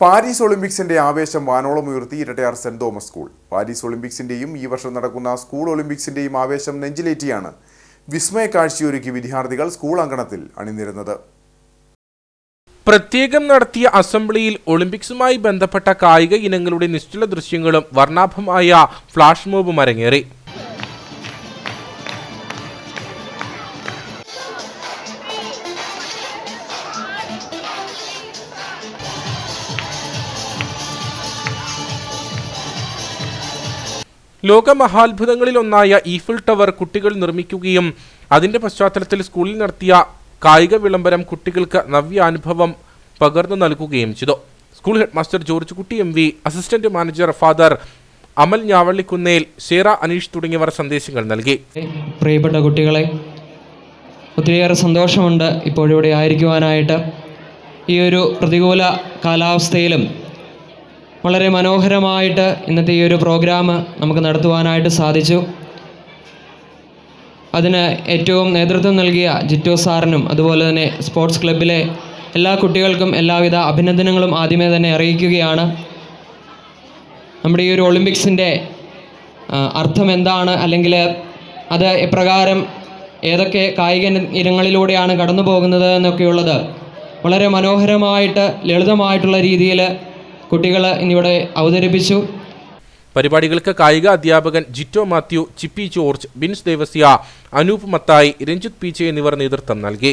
Paris ഒളിമ്പിക്സിന്റെ ആവേശം വാനോളം ഉയർത്തി Erattayar saint Thomas school. Paris ഒളിമ്പിക്സിന്റെയും ഈ വർഷം നടക്കുന്ന സ്കൂൾ ഒളിമ്പിക്സിന്റെയും ആവേശം നെഞ്ചിലേറ്റിയാണ് വിസ്മയ കാഴ്ചയൊരുക്കി വിദ്യാർത്ഥികൾ സ്കൂൾ അങ്കണത്തിൽ അണിനിരുന്നത്. പ്രത്യേകം നടത്തിയ അസംബ്ലിയിൽ ഒളിമ്പിക്സുമായി ബന്ധപ്പെട്ട കായിക ഇനങ്ങളുടെ നിശ്ചല ദൃശ്യങ്ങളും വർണാഭമായ ഫ്ലാഷ് മോബും അരങ്ങേറി. ലോകമഹാത്ഭുതങ്ങളിൽ ഒന്നായ ഈഫിൾ ടവർ കുട്ടികൾ നിർമ്മിക്കുകയും അതിന്റെ പശ്ചാത്തലത്തിൽ സ്കൂളിൽ നടത്തിയ കായിക വിളംബരം കുട്ടികൾക്ക് നവ്യാനുഭവം പകർന്നു നൽകുകയും ചെയ്തു. School headmaster George Kutty M V assistant manager father Amal Njavallikunnel Shera Aneesh തുടങ്ങിയവർ സന്ദേശങ്ങൾ നൽകി. പ്രിയപ്പെട്ട കുട്ടികളെ ഒത്തിരിയേറെ സന്തോഷമുണ്ട് ഇപ്പോഴിവിടെ ആയിരിക്കുവാനായിട്ട്. ഈ ഒരു പ്രതികൂല കാലാവസ്ഥയിലും വളരെ മനോഹരമായിട്ട് ഇന്നത്തെ ഈ ഒരു പ്രോഗ്രാം നമുക്ക് നടത്തുവാനായിട്ട് സാധിച്ചു. അതിന് ഏറ്റവും നേതൃത്വം നൽകിയ ജിറ്റോ സാറിനും അതുപോലെ തന്നെ സ്പോർട്സ് ക്ലബിലെ എല്ലാ കുട്ടികൾക്കും എല്ലാവിധ അഭിനന്ദനങ്ങളും ആദ്യമേ തന്നെ അറിയിക്കുകയാണ്. നമ്മുടെ ഈ ഒരു ഒളിമ്പിക്സിന്റെ അർത്ഥം എന്താണ്? അല്ലെങ്കിൽ അത് എപ്രകാരം ഏതൊക്കെ കായിക ഇനങ്ങളിലൂടെയാണ് കടന്നു പോകുന്നത് എന്നൊക്കെയുള്ളത് വളരെ മനോഹരമായിട്ട് ലളിതമായിട്ടുള്ള രീതിയിൽ കുട്ടികൾ ഇന്നിവിടെ അവതരിപ്പിച്ചു. പരിപാടികൾക്ക് കായിക അധ്യാപകൻ Jito Mathew Chippi George Bins Devasya Anoop Mathai Ranjith P എന്നിവർ നേതൃത്വം നൽകി.